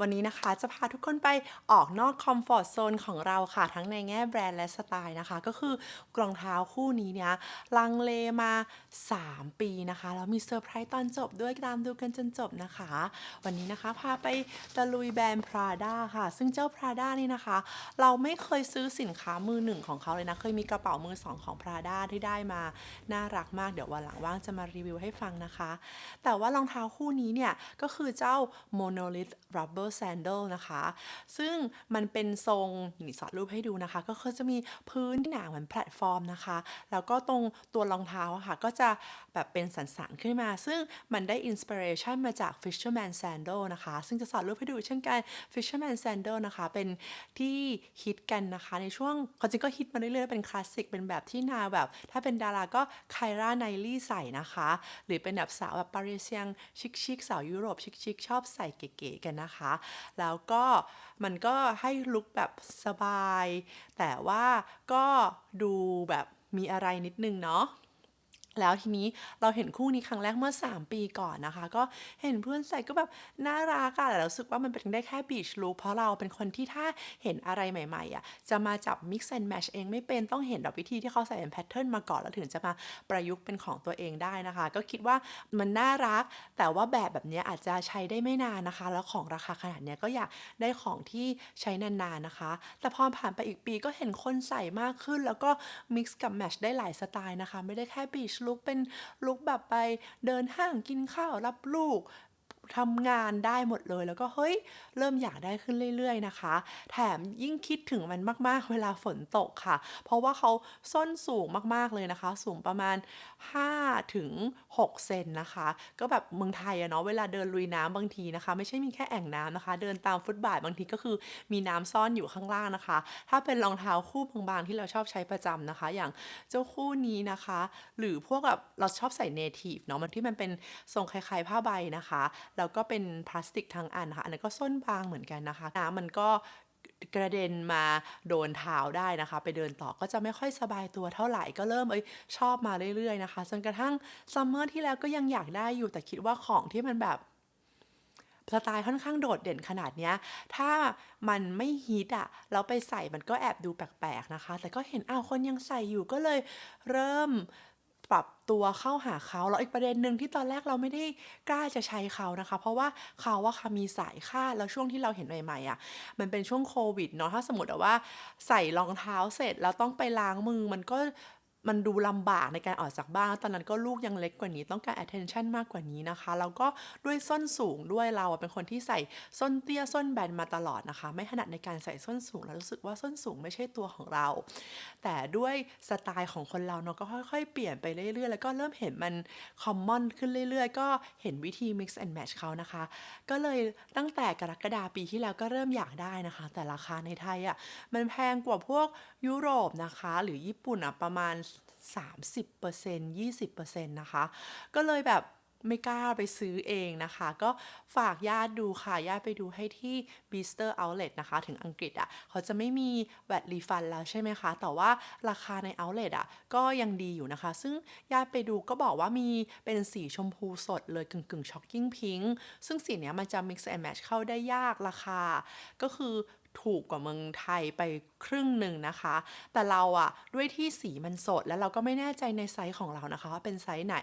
วันนี้นะคะจะพาทุกคนไปออกนอกคอมฟอร์ z โซนของเราค่ะ ทั้งในแง่แบรนด์และสไตล์นะคะ ก็คือกรองเท้าคู่นี้เนี่ยลังเลมา 3 ปีนะคะ แล้วมีเซอร์ไพรส์ตอนจบด้วยตามดูกันจนจบนะคะ วันนี้นะคะพาไปตะลุยแบรนด์ Prada ค่ะ ซึ่งเจ้า Prada นี่นะคะ เราไม่เคยซื้อสินค้ามือหนึ่งของเขาเลยนะ เคยมีกระเป๋ามือสองของ Prada ที่ได้มา น่ารักมากเดี๋ยววันหลังว่างจะมารีวิวให้ฟังนะคะ แต่ว่ารองเท้าคู่นี้เนี่ยก็คือเจ้า Monolith Rubber Sandal นะคะ ซึ่งมันเป็นทรงนี่สอดรูปให้ดูนะคะ ก็คือจะมีพื้นที่หนาเหมือนแพลตฟอร์มนะคะ แล้วก็ตรงตัวรองเท้าค่ะ ก็จะแบบเป็นสันๆขึ้นมา ซึ่งมันได้อินสปิเรชันมาจาก Fisherman Sandal นะคะ ซึ่งจะสอดรูปให้ดูเช่นกัน Fisherman Sandal นะคะ เป็นที่ฮิตกันนะคะ ในช่วงควาจริงก็ฮิตมาเรื่อยๆ เป็นคลาสสิก เป็นแบบที่นาแบบ ถ้าเป็นดาราก็ไคราไนลี่ใส่นะคะ หรือเป็นแบบสาวแบบปารีเซียงชิคๆสาวยุโรปชิคๆชอบใส่เก๋ๆกันนะคะแล้วก็มันก็ให้ลุคแบบสบาย แต่ว่าก็ดูแบบมีอะไรนิดนึงเนาะ แล้วทีนี้เราเห็นคู่นี้ครั้งแรกเมื่อ 3 ปีก่อนนะคะ ก็เห็นเพื่อนใส่ก็แบบน่ารักอะแต่เราสึกว่ามันเป็นได้แค่บีชลุเพราะเราเป็นคนที่ถ้าเห็นอะไรใหม่ๆอะจะมาจับ mix and match เองไม่เป็นต้องเห็นแบบวิธีที่เขาใส่เป็นแพทเทิร์นมาก่อน แล้วถึงจะมาประยุกต์เป็นของตัวเองได้นะคะ ก็คิดว่ามันน่ารัก แต่ว่าแบบแบบนี้อาจจะใช้ได้ไม่นานนะคะ แล้วของราคาขนาดนี้ก็อยากได้ของที่ใช้นานๆนะคะ แต่พอผ่านไปอีกปีก็เห็นคนใส่มากขึ้น แล้วก็ mix กับ match ได้หลายสไตล์นะคะ ไม่ได้แค่บีชลุกเป็นลุกแบบไปเดินห้างกินข้าวรับลูก ทำงานได้หมดเลย แล้วก็เฮ้ยเริ่มอยากได้ขึ้นเรื่อยๆนะคะ แถมยิ่งคิดถึงมันมากๆ เวลาฝนตกค่ะ เพราะว่าเขาส้นสูงมากๆเลยนะคะ สูงประมาณ5ถึง6เซนนะคะ ก็แบบเมืองไทยอะเนาะเวลาเดินลุยน้ำบางทีนะคะ ไม่ใช่มีแค่แอ่งน้ำนะคะ เดินตามฟุตบาทบางทีก็คือมีน้ำซ่อนอยู่ข้างล่างนะคะ ถ้าเป็นรองเท้าคู่บางๆที่เราชอบใช้ประจำนะคะ อย่างเจ้าคู่นี้นะคะ หรือพวกแบบเราชอบใส่เนทีฟเนาะมันที่มันเป็นทรงคล้ายๆผ้าใบนะคะแล้วก็เป็นพลาสติกทั้งอันนะคะอันนั้นก็ส้นบางเหมือนกันนะคะ น้ำมันก็กระเด็นมาโดนเท้าได้นะคะ ไปเดินต่อก็จะไม่ค่อยสบายตัวเท่าไหร่ก็เริ่มเอ้ยชอบมาเรื่อยๆนะคะจนกระทั่งซัมเมอร์ที่แล้วก็ยังอยากได้อยู่แต่คิดว่าของที่มันแบบสไตล์ค่อนข้างโดดเด่นขนาดเนี้ย ถ้ามันไม่ฮิตอะแล้วไปใส่มันก็แอบดูแปลกๆนะคะ แต่ก็เห็นอ้าวคนยังใส่อยู่ก็เลยเริ่ม ปรับตัวเข้าหาเขาแล้วอีกประเด็นหนึ่งที่ตอนแรกเราไม่ได้กล้าจะใช้เขานะคะ เพราะว่าเขาว่าค่ะมีสายคาดแล้วช่วงที่เราเห็นใหม่ๆอะมันเป็นช่วงโควิดเนาะถ้าสมมติว่าใส่รองเท้าเสร็จแล้วต้องไปล้างมือมันก็ มันดูลำบากในการออกจากบ้าน ตอนนั้นก็ลูกยังเล็กกว่านี้ ต้องการ attention มากกว่านี้นะคะ แล้วก็ด้วยส้นสูงด้วยเราเป็นคนที่ใส่ส้นเตี้ยส้นแบนมาตลอดนะคะ ไม่ถนัดในการใส่ส้นสูง แล้วรู้สึกว่าส้นสูงไม่ใช่ตัวของเรา แต่ด้วยสไตล์ของคนเราเนาะก็ค่อยๆ เปลี่ยนไปเรื่อยๆ แล้วก็เริ่มเห็นมัน common ขึ้นเรื่อยๆ ก็เห็นวิธี mix and match เขานะคะ ก็เลยตั้งแต่กรกฎาปีที่แล้วก็เริ่มอยากได้นะคะ แต่ราคาในไทยอะ่ะมันแพงกว่าพวกยุโรปนะคะ หรือญี่ปุ่นอะประมาณ 30% 20%นะคะ ก็เลยแบบไม่กล้าไปซื้อเองนะคะ ก็ฝากญาติดูค่ะ ญาติไปดูให้ที่ Bister Outlet นะคะ ถึงอังกฤษอะ่ะ เขาจะไม่มีแวดรีฟันแล้วใช่ไหมคะ แต่ว่าราคาใน Outlet อะ ก็ยังดีอยู่นะคะ ซึ่งญาติไปดูก็บอกว่ามีเป็นสีชมพูสดเลยกึ่งกึ่งช็อกกิ้งพิงซึ่งสีเนี้ยมันจะ mix and match เข้าได้ยากราคา ก็คือ ถูกกว่าเมืองไทยไปครึ่งหนึ่งนะคะ แต่เราอะด้วยที่สีมันสดแล้วเราก็ไม่แน่ใจในไซส์ของเรานะคะว่าเป็นไซส์ไหน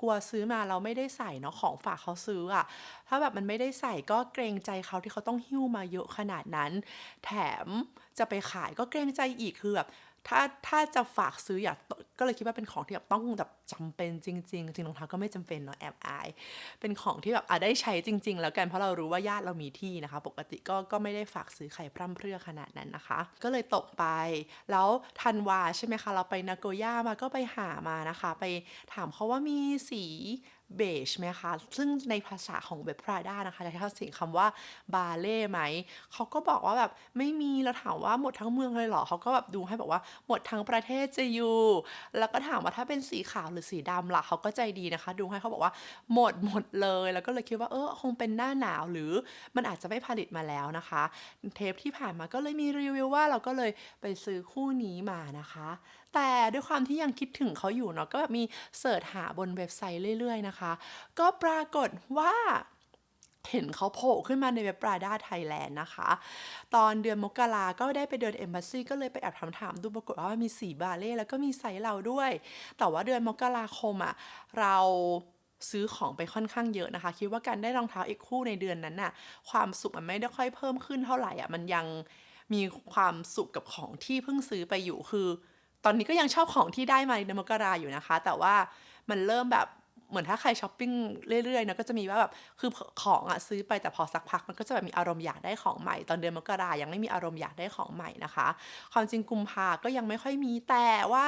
กลัวซื้อมาเราไม่ได้ใส่เนาะของฝากเขาซื้ออะถ้าแบบมันไม่ได้ใส่ก็เกรงใจเขาที่เขาต้องหิ้วมาเยอะขนาดนั้น แถมจะไปขายก็เกรงใจอีกคือแบบถ้าถ้าจะฝากซื้ออยากก็เลยคิดว่าเป็นของที่แบบต้องแบบจำเป็นจริง ๆ จริงรองเท้าก็ไม่จำเป็นเนาะแอบอาย เป็นของที่แบบอะได้ใช้จริง ๆ แล้วกันเพราะเรารู้ว่าญาติเรามีที่นะคะ ปกติก็ก็ไม่ได้ฝากซื้อใครพร่ำเพรื่อขนาดนั้นนะคะ ก็เลยตกไป แล้วทันวาใช่ไหมคะ เราไปนาโกย่ามาก็ไปหามานะคะ ไปถามเขาว่ามีสีเบจไหมคะ ซึ่งในภาษาของเว็บพราด้านะคะจะใช้เสียงคำว่าบาเล่ไหม เขาก็บอกว่าแบบไม่มี แล้วถามว่าหมดทั้งเมืองเลยเหรอ เขาก็แบบดูให้บอกว่าหมดทั้งประเทศจะอยู่ แล้วก็ถามว่าถ้าเป็นสีขาวหรือสีดำล่ะเขาก็ใจดีนะคะ ดูให้เขาบอกว่าหมดหมดเลย แล้วก็เลยคิดว่าเออคงเป็นหน้าหนาวหรือมันอาจจะไม่ผลิตมาแล้วนะคะ เทปที่ผ่านมาก็เลยมีรีวิวว่าเราก็เลยไปซื้อคู่นี้มานะคะ แต่ด้วยความที่ยังคิดถึงเขาอยู่เนาะก็แบบมีเสิร์ชหาบนเว็บไซต์เรื่อยๆนะคะ ก็ปรากฏว่า เห็นเขาโผล่ขึ้นมาในเว็บ Prada Thailand นะคะ ตอนเดือนมกราก็ได้ไปเดิน Embassy ก็เลยไปแอบถามถามๆดูปรากฏว่ามีสีบาเล่แล้วก็มีไซส์เราด้วย แต่ว่าเดือนมกราคมอะเราซื้อของไปค่อนข้างเยอะนะคะ คิดว่าการได้รองเท้าอีกคู่ในเดือนนั้นน่ะความสุขมันไม่ได้ค่อยเพิ่มขึ้นเท่าไหร่อะมันยังมีความสุขกับของที่เพิ่งซื้อไปอยู่คือ ตอนนี้ก็ยังชอบของที่ได้มาในมกราอยู่นะคะ แต่ว่ามันเริ่มแบบ เหมือนถ้าใครช้อปปิ้งเรื่อยๆนะก็จะมีว่าแบบคือของอะซื้อไปแต่พอสักพักมันก็จะแบบมีอารมณ์อยากได้ของใหม่ ตอนเดือนมกรายังไม่มีอารมณ์อยากได้ของใหม่นะคะ ความจริงกุมภาก็ยังไม่ค่อยมีแต่ว่า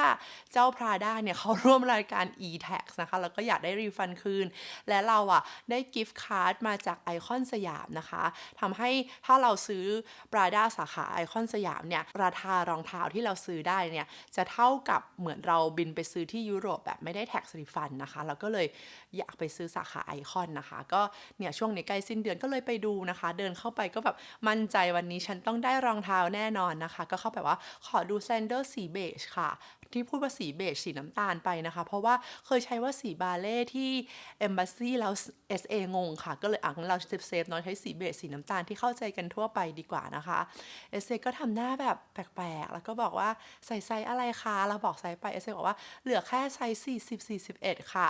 เจ้า Prada เนี่ยเขาร่วมรายการ e-tax นะคะแล้วก็อยากได้รีฟันคืน และเราอะได้กิฟต์การ์ดมาจากไอคอนสยามนะคะทำให้ถ้าเราซื้อ Prada สาขาไอคอนสยามเนี่ยราคารองเท้าที่เราซื้อได้เนี่ยจะเท่ากับเหมือนเราบินไปซื้อที่ยุโรปแบบไม่ได้แท็กรีฟันนะคะเราก็เลยอยากไปซื้อสาขาไอคอนนะคะ ก็เนี่ยช่วงนี้ใกล้สิ้นเดือนก็เลยไปดูนะคะ เดินเข้าไปก็แบบมั่นใจวันนี้ฉันต้องได้รองเท้าแน่นอนนะคะ ก็เข้าไปว่าขอดูแซนเดอร์สีเบจค่ะ ที่พูดว่าสีเบจสีน้ำตาลไปนะคะ เพราะว่าเคยใช้ว่าสีบาเล่ที่ Embassy แล้ว SA งงค่ะ ก็เลยอะงั้นเราเซฟเซฟๆเนาะใช้สีเบจสีน้ำตาลที่เข้าใจกันทั่วไปดีกว่านะคะ SA ก็ทำหน้าแบบแปลกๆ แล้วก็บอกว่าใส่ไซส์อะไรคะ เราบอกไซส์ไป SA บอกว่าเหลือแค่ไซส์40 41 ค่ะ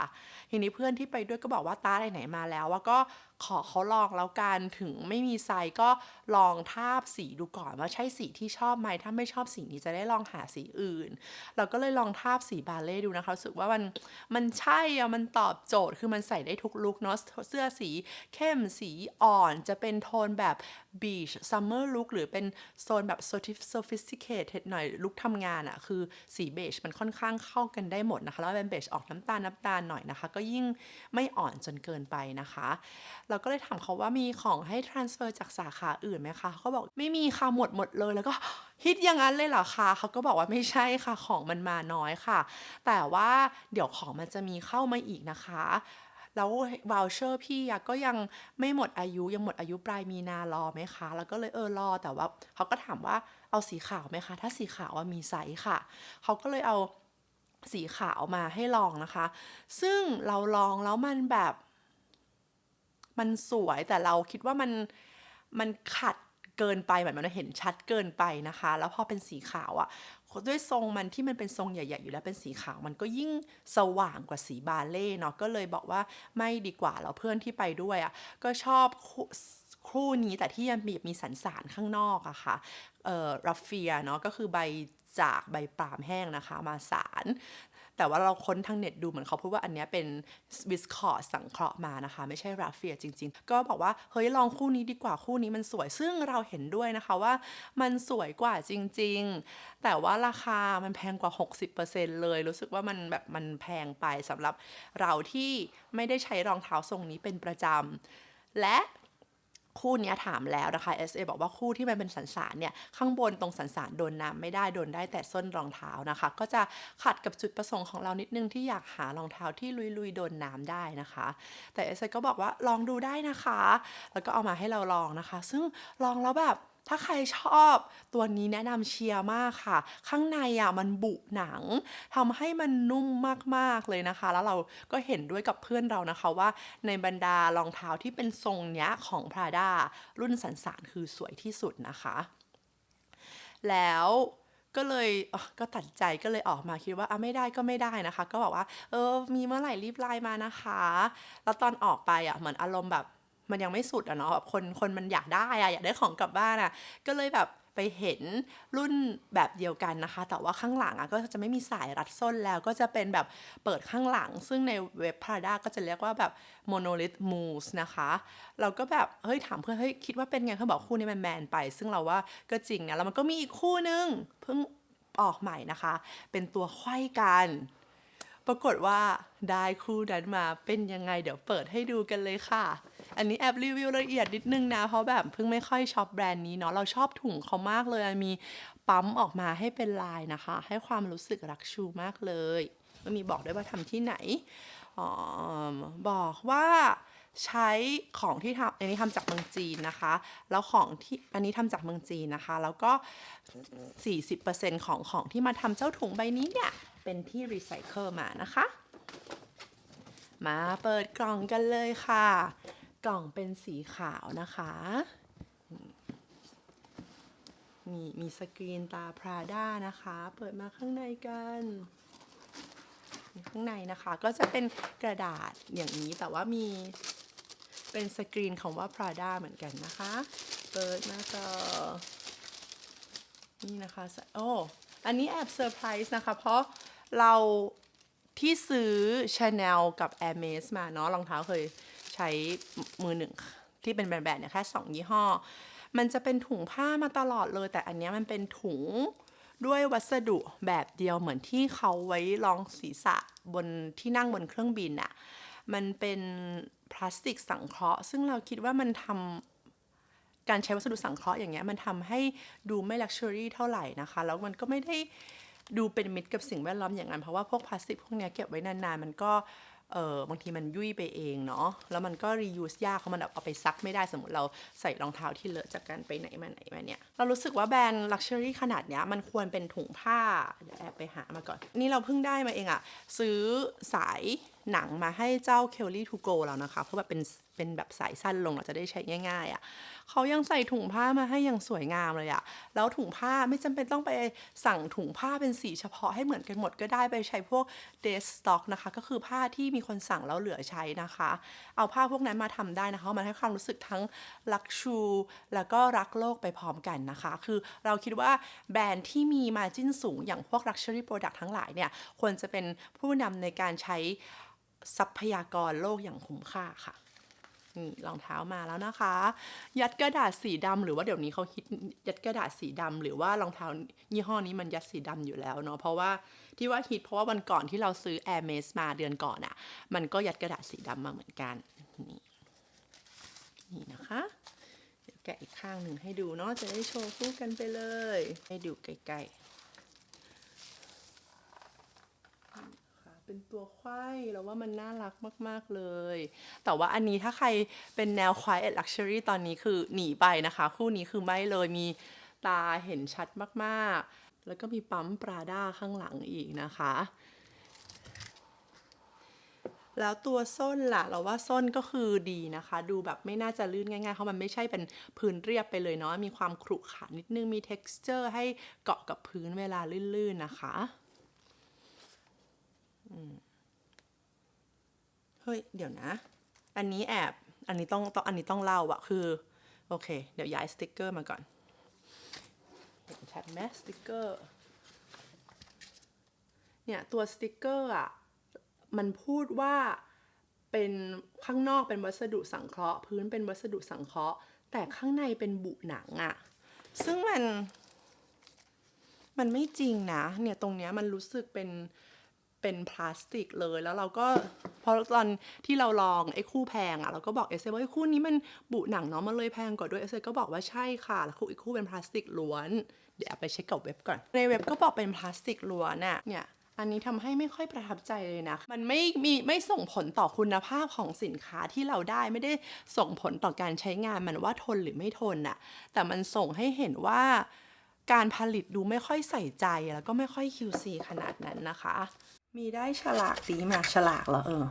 ทีนี้เพื่อนที่ไปด้วยก็บอกว่าตาไหนๆมาแล้วว่าก็ ขอเขาลองแล้วกันถึงไม่มีไซส์ก็ลองทาบสีดูก่อนว่าใช่สีที่ชอบไหมถ้าไม่ชอบสีนี้จะได้ลองหาสีอื่น เราก็เลยลองทาบสีบาเล่ดูนะคะรู้สึกว่ามันมันใช่อะมันตอบโจทย์คือมันใส่ได้ทุกลุคเนาะเสื้อสีเข้มสีอ่อนจะเป็นโทนแบบ บีชซัมเมอร์ลุคหรือเป็นโซนแบบ sophisticated หน่อยลุคทำงานอะคือสีเบจมันค่อนข้างเข้ากันได้หมดนะคะ แล้วเป็นเบจออกน้ำตาลน้ำตาลหน่อยนะคะ ก็ยิ่งไม่อ่อนจนเกินไปนะคะ เราก็เลยถามเขาว่ามีของให้ transfer จากสาขาอื่นไหมคะเขาบอกไม่มีค่ะหมดหมดเลยแล้วก็ฮิตอย่างนั้นเลยเหรอคะเขาก็บอกว่าไม่ใช่ค่ะของมันมาน้อยค่ะ แต่ว่าเดี๋ยวของมันจะมีเข้ามาอีกนะคะ แล้ววอลเชอร์พี่อะก็ยังไม่หมดอายุยังหมดอายุปลายมีนารอไหมคะ แล้วก็เลยเออรอแต่ว่าเขาก็ถามว่าเอาสีขาวไหมคะ ถ้าสีขาวมีไซส์ค่ะ เขาก็เลยเอาสีขาวมาให้ลองนะคะ ซึ่งเราลองแล้วมันแบบ มันสวยแต่เราคิดว่ามันมันขัด เกินไปเหมือนมันเห็นชัดเกินไปนะคะ แล้วพอเป็นสีขาวอะ่ะด้วยทรงมันที่มันเป็นทรงใหญ่ๆอยู่แล้วเป็นสีขาวมันก็ยิ่งสว่างกว่าสีบาเล่เนาะก็เลยบอกว่าไม่ดีกว่าแล้วเพื่อนที่ไปด้วยอะ่ะก็ชอบคู่นี้แต่ที่ยังมีมีสันสานข้างนอกอะค่ะเอ่อรัฟเฟียเนาะก็คือใบจากใบปาล์มแห้งนะคะ มาสาร แต่ว่าเราค้นทางเน็ตดูเหมือนเขาพูดว่าอันนี้เป็นวิสคอร์สังเคราะห์มานะคะ ไม่ใช่ราเฟียจริง ๆ ก็บอกว่าเฮ้ยลองคู่นี้ดีกว่าคู่นี้มันสวย ซึ่งเราเห็นด้วยนะคะว่ามันสวยกว่าจริง ๆ แต่ว่าราคามันแพงกว่า 60%เลย รู้สึกว่ามันแบบมันแพงไปสำหรับเราที่ไม่ได้ใช้รองเท้าทรงนี้เป็นประจำและ คู่นี้ถามแล้วนะคะ SA บอกว่าคู่ที่มันเป็นสันสานเนี่ยข้างบนตรงสันสานโดนน้ำไม่ได้โดนได้แต่ส้นรองเท้านะคะ ก็จะขัดกับจุดประสงค์ของเรานิดนึงที่อยากหารองเท้าที่ลุยๆโดนน้ำได้นะคะ แต่ SA ก็บอกว่าลองดูได้นะคะ แล้วก็เอามาให้เราลองนะคะ ซึ่งลองแล้วแบบ ถ้าใครชอบตัวนี้แนะนำเชียร์มากค่ะ ข้างในอะมันบุหนังทำให้มันนุ่มมากๆเลยนะคะ แล้วเราก็เห็นด้วยกับเพื่อนเรานะคะว่า ในบรรดารองเท้าที่เป็นทรงเนี้ยของ Prada รุ่นสันสานคือสวยที่สุดนะคะ แล้วก็เลยก็ตัดใจก็เลยออกมาคิดว่าอะไม่ได้ก็ไม่ได้นะคะ ก็บอกว่า เออมีเมื่อไหร่รีบไลน์มานะคะ แล้วตอนออกไปอะเหมือนอารมณ์แบบ มันยังไม่สุดอะเนาะแบบคนคนมันอยากได้อะอยากได้ของกลับบ้านอะก็เลยแบบไปเห็นรุ่นแบบเดียวกันนะคะ แต่ว่าข้างหลังอะก็จะไม่มีสายรัดส้นแล้วก็จะเป็นแบบเปิดข้างหลัง ซึ่งในเว็บ Prada ก็จะเรียกว่าแบบ monolith mousse นะคะ เราก็แบบ เฮ้ยถามเพื่อนเฮ้ยคิดว่าเป็นไงเขาบอกคู่นี้มันแมนไป ซึ่งเราว่าก็จริงนะแล้วมันก็มีอีกคู่นึงเพิ่งออกใหม่นะคะ เป็นตัวไขว้กัน ปรากฏว่าได้คู่นั้นมาเป็นยังไงเดี๋ยวเปิดให้ดูกันเลยค่ะ อันนี้แอบรีวิวละเอียดนิดนึงนะ เพราะแบบเพิ่งไม่ค่อยชอบแบรนด์นี้เนาะเราชอบถุงเขามากเลยมีปั๊มออกมาให้เป็นลายนะคะ ให้ความรู้สึกรักชูมากเลยก็มีบอกด้วยว่าทำที่ไหนออบอกว่าใช้ของที่ทำอันนี้ทำจากเมืองจีนนะคะ แล้วของที่อันนี้ทำจากเมืองจีนนะคะ แล้วก็ 40%ของของที่มาทำเจ้าถุงใบนี้เนี่ย เป็นที่รีไซเคิลมานะคะ มาเปิดกล่องกันเลยค่ะ กล่องเป็นสีขาวนะคะ มีมีสกรีนตาพราด้านะคะ เปิดมาข้างในกันข้างในนะคะก็จะเป็นกระดาษอย่างนี้แต่ว่ามีเป็นสกรีนของว่า Prada เหมือนกันนะคะ เปิดมาต่อนี่นะคะโอ้อันนี้แอบเซอร์ไพรส์นะคะ เพราะเราที่ซื้อ Chanel กับ Hermes มาเนาะรองเท้าเคย ใช้มือหนึ่งที่เป็นแบรนด์ๆเนี่ยแค่สองยี่ห้อ มันจะเป็นถุงผ้ามาตลอดเลย แต่อันนี้มันเป็นถุงด้วยวัสดุแบบเดียวเหมือนที่เขาไว้รองศีรษะบนที่นั่งบนเครื่องบินอะมันเป็นพลาสติกสังเคราะห์ ซึ่งเราคิดว่ามันทำการใช้วัสดุสังเคราะห์อย่างเงี้ยมันทำให้ดูไม่ luxury เท่าไหร่นะคะ แล้วมันก็ไม่ได้ดูเป็นมิตรกับสิ่งแวดล้อมอย่างนั้น เพราะว่าพวกพลาสติกพวกเนี้ยเก็บไว้นานๆ มันก็ เออบางทีมันยุ่ยไปเองเนาะแล้วมันก็ reuse ยากเพราะมันเอาไปซักไม่ได้สมมติเราใส่รองเท้าที่เลอะจากการไปไหนมาไหนมาเนี่ย เรารู้สึกว่าแบรนด์ luxury ขนาดเนี้ยมันควรเป็นถุงผ้าเดี๋ยวแอบไปหามาก่อน นี่เราเพิ่งได้มาเองอะซื้อสาย หนังมาให้เจ้า Kelly to go แล้วนะคะ เพื่อแบบเป็นเป็นแบบสายสั้นลงเราจะได้ใช้ง่ายๆอะเขายังใส่ถุงผ้ามาให้อย่างสวยงามเลยอะแล้วถุงผ้าไม่จำเป็นต้องไปสั่งถุงผ้าเป็นสีเฉพาะให้เหมือนกันหมดก็ได้ไปใช้พวก day stock นะคะ ก็คือผ้าที่มีคนสั่งแล้วเหลือใช้นะคะ เอาผ้าพวกนั้นมาทำได้นะคะมันให้ความรู้สึกทั้งรักชู แล้วก็รักโลกไปพร้อมกันนะคะ คือเราคิดว่าแบรนด์ที่มีมาจิ้นสูงอย่างพวก luxury product ทั้งหลายเนี่ยควรจะเป็นผู้นำในการใช้ ทรัพยากรโลกอย่างคุ้มค่าค่ะนี่รองเท้ามาแล้วนะคะ ยัดกระดาษสีดำหรือว่าเดี๋ยวนี้เขาคิดยัดกระดาษสีดำหรือว่ารองเท้ายี่ห้อนี้มันยัดสีดำอยู่แล้วเนาะเพราะว่าที่ว่าฮิตเพราะว่าวันก่อนที่เราซื้อ Air m a มาเดือนก่อนอะ่ะ มันก็ยัดกระดาษสีดำมาเหมือนกันนี่นี่นะคะเดี๋ยวแกะอีกข้างหนึ่งให้ดูเนาะจะได้โชว์คู่กันไปเลย ให้ดูใกล้ๆ ค่ะ เป็นตัวไขว้แล้วว่ามันน่ารักมาก ๆ เลย แต่ว่าอันนี้ถ้าใครเป็นแนว quiet luxury ตอนนี้คือหนีไปนะคะ คู่นี้คือไม่เลยมีตาเห็นชัดมาก ๆ แล้วก็มีปั๊มปราด้าข้างหลังอีกนะคะ แล้วตัวส้นล่ะ เราว่าส้นก็คือดีนะคะ ดูแบบไม่น่าจะลื่นง่ายๆ เพราะมันไม่ใช่เป็นพื้นเรียบไปเลยเนาะ มีความขรุขระนิดนึง มี texture ให้เกาะกับพื้นเวลาลื่นๆนะคะ เฮ้ย เดี๋ยวนะ อันนี้แอบ อันนี้ต้องต้อง อันนี้ต้องเล่าอะคือ โอเค เดี๋ยวย้ายสติกเกอร์มาก่อน เห็นชัดไหมสติกเกอร์ เนี่ยตัวสติกเกอร์อะมันพูดว่าเป็นข้างนอกเป็นวัสดุสังเคราะห์ พื้นเป็นวัสดุสังเคราะห์ แต่ข้างในเป็นบุหนังอะซึ่งมัน มันไม่จริงนะ เนี่ยตรงเนี้ยมันรู้สึกเป็น เป็นพลาสติกเลย แล้วเราก็พอตอนที่เราลองไอ้คู่แพงอะเราก็บอกเอเซว่าไอ้คู่นี้มันบุหนังเนาะมันเลยแพงกว่าด้วยเอเซก็บอกว่าใช่ค่ะแล้วคู่อีกคู่เป็นพลาสติกล้วนเดี๋ยวไปเช็คกับเว็บก่อนในเว็บก็บอกเป็นพลาสติกล้วนอะเนี่ยอันนี้ทำให้ไม่ค่อยประทับใจเลยนะ มันไม่มีไม่ส่งผลต่อคุณภาพของสินค้าที่เราได้ไม่ได้ส่งผลต่อการใช้งานมันว่าทนหรือไม่ทนน่ะ แต่มันส่งให้เห็นว่าการผลิตดูไม่ค่อยใส่ใจแล้วก็ไม่ค่อย QC ขนาดนั้นนะคะ มีได้ฉลากดีมาฉลากเหรอเออ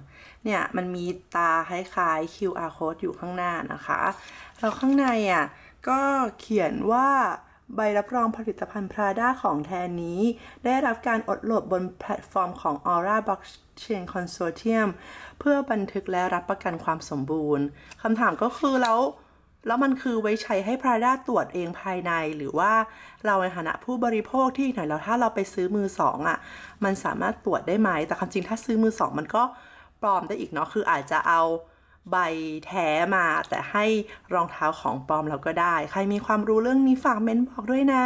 เนี่ยมันมีตาคล้ายๆ QR code อยู่ข้างหน้านะคะแล้วข้างในอะก็เขียนว่าใบรับรองผลิตภัณฑ์ Prada ของแทนนี้ ได้รับการอดโหลดบนแพลตฟอร์มของ Aura Blockchain Consortium เพื่อบันทึกและรับประกันความสมบูรณ์คำถามก็คือแล้ว แล้วมันคือไว้ใช้ให้พราด้าตรวจเองภายในหรือว่าเราในฐานะผู้บริโภคที่ไหนเราถ้าเราไปซื้อมือสองอะ มันสามารถตรวจได้ไหม แต่ความจริงถ้าซื้อมือสองมันก็ปลอมได้อีกเนาะ คืออาจจะเอาใบแท้มา แต่ให้รองเท้าของปลอมเราก็ได้ ใครมีความรู้เรื่องนี้ฝากเม้นบอกด้วยนะ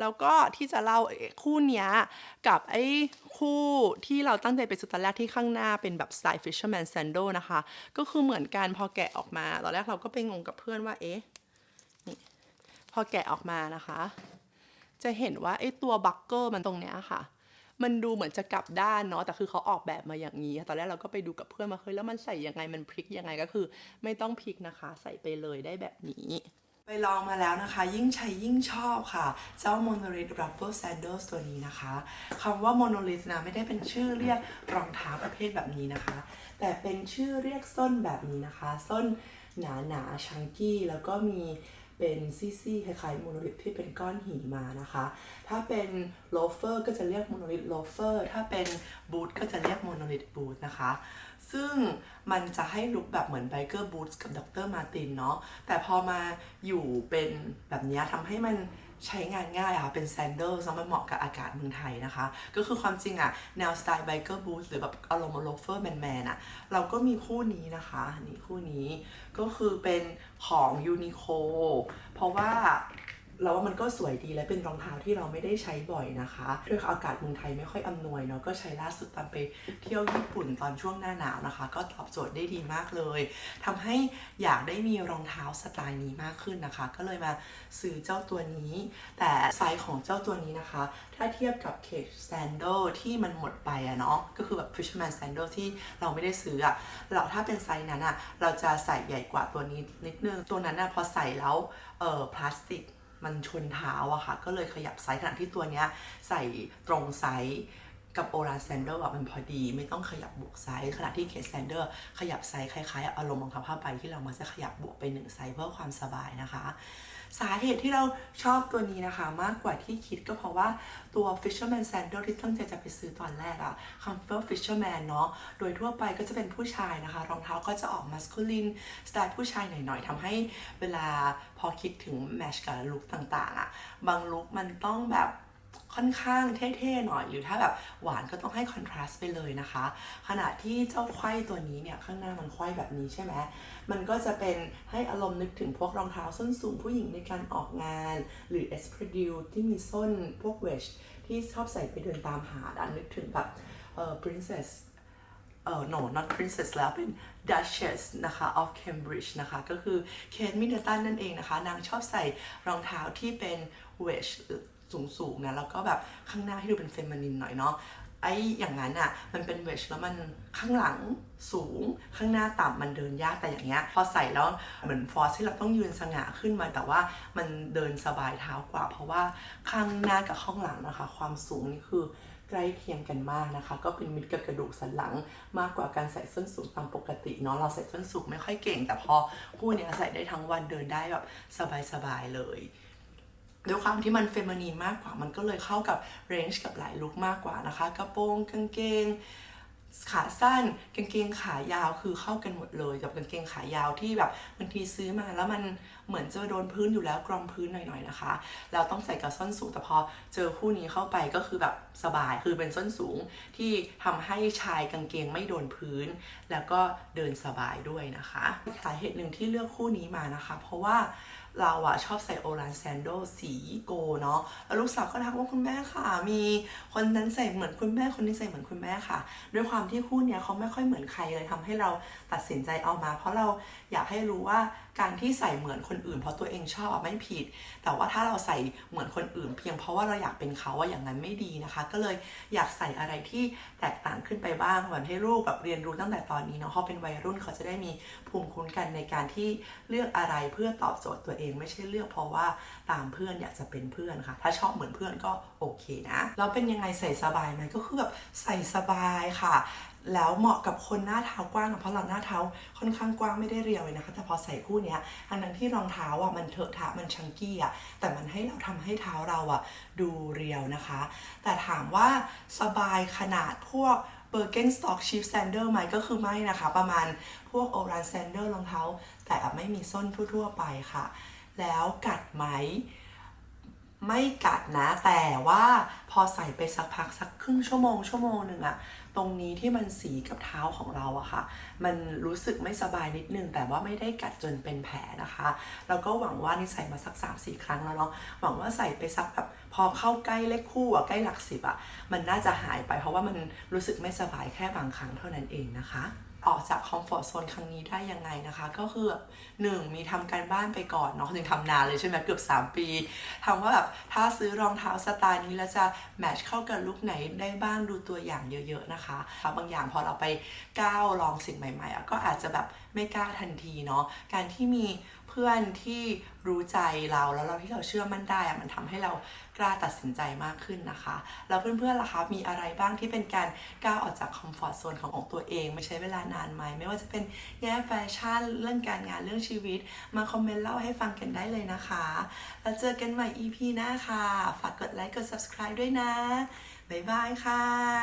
แล้วก็ที่จะเล่าคู่เนี้ยกับไอ้คู่ที่เราตั้งใจไปซื้อตอนแรกที่ข้างหน้าเป็นแบบสไตล์ fisherman sandal นะคะ ก็คือเหมือนกันพอแกะออกมา ตอนแรกเราก็ไปงงกับเพื่อนว่าเอ๊ะนี่พอแกะออกมานะคะ จะเห็นว่าไอ้ตัวบัคเกอร์มันตรงเนี้ยค่ะมันดูเหมือนจะกลับด้านเนาะแต่คือเขาออกแบบมาอย่างนี้ ตอนแรกเราก็ไปดูกับเพื่อนมาเฮ้ยแล้วมันใส่ยังไงมันพลิกยังไงก็คือ ไม่ต้องพลิกนะคะ ใส่ไปเลยได้แบบนี้ ไปลองมาแล้วนะคะ ยิ่งใช้ยิ่งชอบค่ะ เจ้า Monolith Rubber Sandals ตัวนี้นะคะคำว่า Monolith นะไม่ได้เป็นชื่อเรียกรองเท้าประเภทแบบนี้นะคะ แต่เป็นชื่อเรียกส้นแบบนี้นะคะ ส้นหนาหนาชังกี้แล้วก็มี เป็นซี่ๆคล้ายๆโมโนลิทที่เป็นก้อนหินมานะคะ ถ้าเป็นโลเฟอร์ก็จะเรียกโมโนลิทโลเฟอร์ถ้าเป็นบูทก็จะเรียกโมโนลิทบูทนะคะ ซึ่งมันจะให้ลุคแบบเหมือนไบเกอร์บูทกับดรมาตินเนาะแต่พอมาอยู่เป็นแบบเนี้ยทำให้มัน ใช้งานง่ายอะค่ะเป็นแซนเดลซึ่งมันเหมาะกับอากาศเมืองไทยนะคะ ก็คือความจริงอะแนวสไตล์ไบเกอร์บูทหรือแบบอารมณ์โลเฟอร์แมนแมนอะเราก็มีคู่นี้นะคะนี่คู่นี้ก็คือเป็นของยูนิโคเพราะว่า เราว่ามันก็สวยดีและเป็นรองเท้าที่เราไม่ได้ใช้บ่อยนะคะด้วยอากาศเมืองไทยไม่ค่อยอำนวยเนาะก็ใช้ล่าสุดตอนไปเที่ยวญี่ปุ่นตอนช่วงหน้าหนาวนะคะ ก็ตอบโจทย์ได้ดีมากเลยทำให้อยากได้มีรองเท้าสไตล์นี้มากขึ้นนะคะ ก็เลยมาซื้อเจ้าตัวนี้ แต่ไซส์ของเจ้าตัวนี้นะคะ ถ้าเทียบกับเคจแซนดลที่มันหมดไปอะเนาะก็คือแบบ fisherman sandal ที่เราไม่ได้ซื้ออะเราถ้าเป็นไซส์นั้นอะเราจะใส่ใหญ่กว่าตัวนี้นิดนึงตัวนั้นอะพอใส่แล้วเออพลาสติก มันชนเท้าอะค่ะ ก็เลยขยับไซส์ขณะที่ตัวเนี้ยใส่ตรงไซส์กับโอราแซนเดอร์อะมันพอดีไม่ต้องขยับบวกไซส์ขณะที่เคสแซนเดอร์ขยับไซส์คล้ายๆ อารมณ์รองเท้าผ้าใบที่เรามาจะขยับบวกไปหนึ่งไซส์เพื่อความสบายนะคะ สาเหตุที่เราชอบตัวนี้นะคะ มากกว่าที่คิดก็เพราะว่าตัว Fisherman Sandal ที่ตั้งใจจะไปซื้อตอนแรกอะ Comfort Fisherman เนาะโดยทั่วไปก็จะเป็นผู้ชายนะคะ รองเท้าก็จะออก masculine สไตล์ผู้ชายหน่อยๆทำให้เวลาพอคิดถึงแมชกับลุคต่างๆอะบางลุคมันต้องแบบ ค่อนข้างเท่ๆหน่อย หรือถ้าแบบหวานก็ต้องให้คอนทราสต์ไปเลยนะคะ ขณะที่เจ้าไขว้ตัวนี้เนี่ยข้างหน้ามันไขว้แบบนี้ใช่ไหมมันก็จะเป็นให้อารมณ์นึกถึงพวกรองเท้าส้นสูงผู้หญิงในการออกงาน หรือ e s p r e d u ที่มีส้นพวกเวชที่ชอบใส่ไปเดินตามหาดอะนึกถึงแบบเอ่อ princess เอ่อ no not princess แล้วเป็น duchess นะคะ of Cambridge นะคะ ก็คือ เคทมิดเดิลตันนั่นเองนะคะ นางชอบใส่รองเท้าที่เป็นเวช สูงๆนะแล้วก็แบบข้างหน้าให้ดูเป็นเฟมินินหน่อยเนาะไอ้อย่างนั้นอะมันเป็นเวชแล้วมันข้างหลังสูงข้างหน้าต่ำมันเดินยากแต่อย่างเงี้ยพอใส่แล้วเหมือนฟอร์สที่เราต้องยืนสง่าขึ้นมาแต่ว่ามันเดินสบายเท้ากว่า เพราะว่าข้างหน้ากับข้างหลังนะคะ ความสูงนี่คือใกล้เคียงกันมากนะคะ ก็เป็นมิตรกับกระดูกสันหลังมากกว่าการใส่ส้นสูงตามปกติเนาะเราใส่ส้นสูงไม่ค่อยเก่ง แต่พอคู่นี้ใส่ได้ทั้งวันเดินได้แบบสบายๆเลย ด้วยความที่มันเฟมินีนมากกว่า มันก็เลยเข้ากับเรนจ์กับหลายลุคมากกว่านะคะ กระโปรงกางเกง ขาสั้นกางเกงขายาวคือเข้ากันหมดเลย กับกางเกงขายาวที่แบบบางทีซื้อมา แล้วมันเหมือนจะโดนพื้นอยู่แล้วกรองพื้นหน่อยๆนะคะแล้วต้องใส่กับส้นสูงแต่พอเจอคู่นี้เข้าไปก็คือแบบสบายคือเป็นส้นสูงที่ทำให้ชายกางเกงไม่โดนพื้น แล้วก็เดินสบายด้วยนะคะสาเหตุหนึ่งที่เลือกคู่นี้มานะคะ เพราะว่า เราอะชอบใส่โอรันแซนโดสีโกเนาะแล้วลูกสาวก็ทักว่าคุณแม่ค่ะ มีคนนั้นใส่เหมือนคุณแม่คนนี้ใส่เหมือนคุณแม่ค่ะ ด้วยความที่คู่เนี้ยเขาไม่ค่อยเหมือนใครเลยทำให้เราตัดสินใจเอามา เพราะเราอยากให้รู้ว่า การที่ใส่เหมือนคนอื่น เพราะตัวเองชอบไม่ผิด แต่ว่าถ้าเราใส่เหมือนคนอื่น เพียงเพราะว่าเราอยากเป็นเขาว่าอย่างนั้นไม่ดีนะคะ ก็เลยอยากใส่อะไรที่แตกต่างขึ้นไปบ้างเหมือนให้ลูกแบบเรียนรู้ตั้งแต่ตอนนี้เนาะเขาเป็นวัยรุ่นเขาจะได้มีภูมิคุ้มกันในการที่เลือกอะไรเพื่อตอบโจทย์ตัวเองไม่ใช่เลือกเพราะว่าตามเพื่อนอยากจะเป็นเพื่อนค่ะ ถ้าชอบเหมือนเพื่อนก็โอเคนะแล้วเป็นยังไงใส่สบายไหมก็คือแบบใส่สบายค่ะ แล้วเหมาะกับคนหน้าเท้ากว้างอะเพราะเราหน้าเท้าค่อนข้างกว้างไม่ได้เรียวเลยนะคะ แต่พอใส่คู่เนี้ยทั้งนั้นที่รองเท้าอะมันเถอะทะมันชังกี้อะแต่มันให้เราทำให้เท้าเราอะดูเรียวนะคะ แต่ถามว่าสบายขนาดพวก b i r k e n s t o c k Shift Sandal ไหมก็คือไม่นะคะ ประมาณพวก Oran Sandal รองเท้า แต่ไม่มีส้นทั่ว ๆ ไปค่ะ แล้วกัดไหม ไม่กัดนะแต่ว่าพอใส่ไปสักพักสักครึ่งชั่วโมงชั่วโมงหนึ่งอะตรงนี้ที่มันสีกับเท้าของเราอะค่ะ มันรู้สึกไม่สบายนิดนึง แต่ว่าไม่ได้กัดจนเป็นแผลนะคะแล้วก็หวังว่านี่ใส่มาสัก3-4ครั้งแล้วเนาะหวังว่าใส่ไปสักแบบพอเข้าใกล้เลขคู่อะใกล้หลักสิบอะมันน่าจะหายไปเพราะว่ามันรู้สึกไม่สบายแค่บางครั้งเท่านั้นเองนะคะ ออกจากคอมฟอร์ตโซนครั้งนี้ได้ยังไงนะคะ ก็คือหนึ่งมีทำการบ้านไปก่อนเนาะถึงทำนานเลยใช่ไหมเกือบ 3 ปีทำว่าแบบถ้าซื้อรองเท้าสไตล์นี้แล้วจะแมทช์เข้ากับลุคไหนได้บ้างดูตัวอย่างเยอะๆนะคะคบางอย่างพอเราไปก้าวลองสิ่งใหม่ๆก็อาจจะแบบไม่กล้าทันทีเนาะการที่มี พื่อนที่รู้ใจเราแล้วเราที่เราเชื่อมั่นได้อะมันทำให้เรากล้าตัดสินใจมากขึ้นนะคะ แล้วเพื่อนๆล่ะคะมีอะไรบ้างที่เป็นการก้าวออกจากคอมฟอร์ทโซนของของตัวเองไม่ใช้เวลานานไหมไม่ว่าจะเป็นแง่แฟชั่นเรื่องการงานเรื่องชีวิต มาคอมเมนต์เล่าให้ฟังกันได้เลยนะคะแล้วเจอกันใหม่ EP หน้าค่ะ ฝากกดไลค์กด subscribe ด้วยนะบ๊ายบายค่ะ